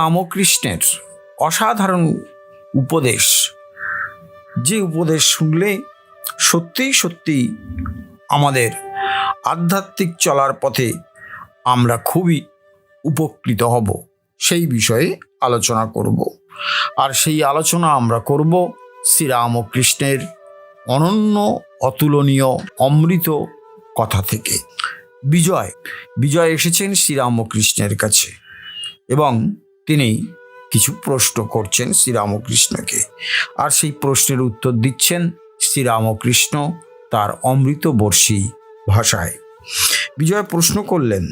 রামকৃষ্ণের অসাধারণ উপদেশ। যে উপদেশ শুনলে সত্যিই সত্যিই আমাদের আধ্যাত্মিক চলার পথে আমরা খুবই উপকৃত হব। সেই বিষয়ে আলোচনা করব। আর সেই আলোচনা আমরা করব শ্রীরামকৃষ্ণের অনন্য অতুলনীয় অমৃত কথা থেকে। বিজয় বিজয় এসেছেন শ্রীরামকৃষ্ণের কাছে এবং তিনি কিছু প্রশ্ন করছেন শ্রীরামকৃষ্ণকে। আর সেই প্রশ্নের উত্তর দিচ্ছেন শ্রীরামকৃষ্ণ তার অমৃত বর্ষী ভাষায়। বিজয় প্রশ্ন করলেন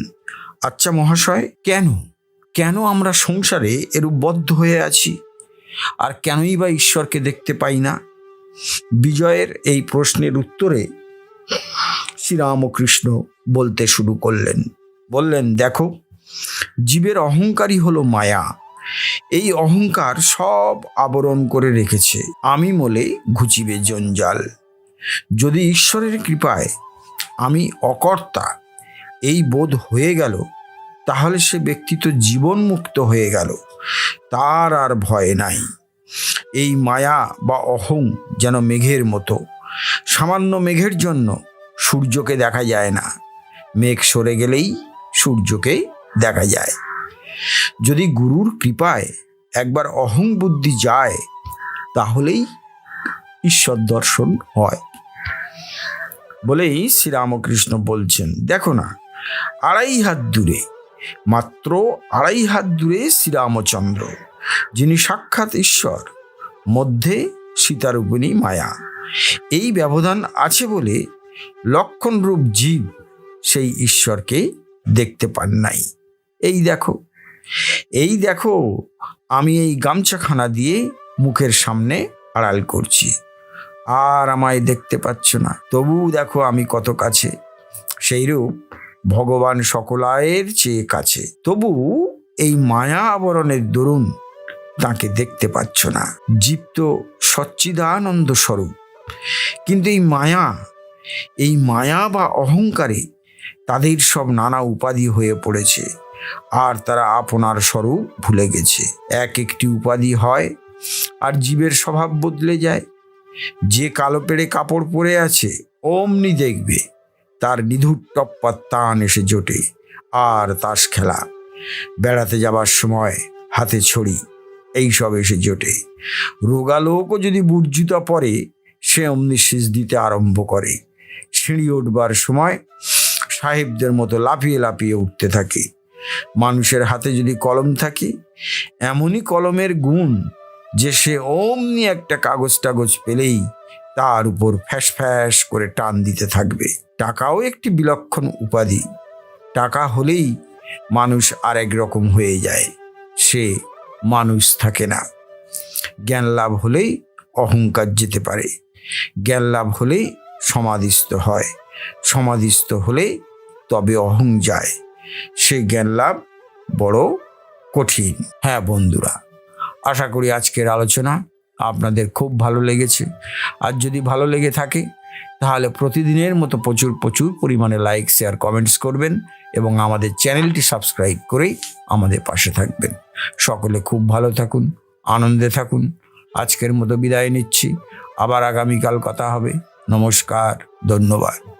আচ্ছা মহাশয়, কেন? কেন আমরা সংসারে এরূপ বদ্ধ হয়ে আছি? আর কেনই বা ঈশ্বরকে দেখতে পাই না? বিজয়ের এই প্রশ্নের উত্তরে শ্রীরামকৃষ্ণ বলতে শুরু করলেন, বললেন, দেখো জীবের অহংকারই হলো মায়া। এই অহংকার সব আবরণ করে রেখেছে। আমি বলে ঘুচিবে জঞ্জাল। যদি ঈশ্বরের কৃপায় আমি অকর্তা, এই বোধ হয়ে গেল, তাহলে সে ব্যক্তি তো জীবনমুক্ত হয়ে গেল। তার আর ভয় নাই। এই মায়া বা অহং যেন মেঘের মতো। সামান্য মেঘের জন্য সূর্যকে দেখা যায় না। মেঘ সরে গেলেই সূর্যকে দেখা যায়। যদি গুরুর কৃপায় একবার অহং বুদ্ধি যায়, তাহলেই ঈশ্বর দর্শন হয়। বলেই শ্রীরামকৃষ্ণ বলছেন, দেখো না, আড়াই হাত দূরে, মাত্র আড়াই হাত দূরে শ্রীরামচন্দ্র, যিনি সাক্ষাৎ ঈশ্বর, মধ্যে সীতারূপিণী মায়া। এই ব্যবধান আছে বলে লক্ষণরূপ জীব সেই ঈশ্বরকে দেখতে পান নাই। এই দেখো এই দেখো, আমি এই গামছাখানা দিয়ে মুখের সামনে আড়াল করছি। আর আমায় দেখতে পাচ্ছ না। তবু দেখো আমি কত কাছে। সেইরূপ ভগবান সকলায়ের চেয়ে কাছে। তবু এই মায়া আবরণের দরুন তাকে দেখতে পাচ্ছ না। জীব তো সচ্চিদানন্দ স্বরূপ। কিন্তু এই মায়া এই মায়া বা অহংকারে তাদের সব নানা উপাধি হয়ে পড়েছে। আর তারা আপনার স্বরূপ ভুলে গেছে। এক একটি উপাধি হয় আর জীবের স্বভাব বদলে যায়। যে কালো পেড়ে কাপড় পরে আছে, অমনি দেখবে। তার নিধুর টপ্পার তান এসে জোটে, আর তাস খেলা। বেড়াতে যাবার সময় হাতে ছড়ি, এইসব এসে জোটে। রোগালোকও যদি বুটজুতা পরে সে অমনি শীষ দিতে আরম্ভ করে। সিঁড়ি উঠবার সময় সাহেবদের মতো লাফিয়ে লাফিয়ে উঠতে থাকে। মানুষের হাতে যদি কলম থাকে, এমনই কলমের গুণ যে সে অমনি একটা কাগজ টাগজ পেলেই তার উপর ফ্যাস ফ্যাস করে টান দিতে থাকবে। টাকাও একটি বিলক্ষণ উপাধি। টাকা হলেই মানুষ আরেক রকম হয়ে যায়। সে মানুষ থাকে না। জ্ঞান লাভ হলেই অহংকার যেতে পারে। জ্ঞান লাভ হলেই সমাধিস্থ হয়। সমাধিস্থ হলে তবে অহং যায়। সে জ্ঞান লাভ বড় কঠিন। হ্যাঁ বন্ধুরা, আশা করি আজকের আলোচনা আপনাদের খুব ভালো লেগেছে। আর যদি ভালো লেগে থাকে, তাহলে প্রতিদিনের মতো প্রচুর প্রচুর পরিমাণে লাইক শেয়ার কমেন্টস করবেন এবং আমাদের চ্যানেলটি সাবস্ক্রাইব করেই আমাদের পাশে থাকবেন। সকলে খুব ভালো থাকুন, আনন্দে থাকুন। আজকের মতো বিদায় নিচ্ছি। আবার আগামীকাল কথা হবে। নমস্কার, ধন্যবাদ।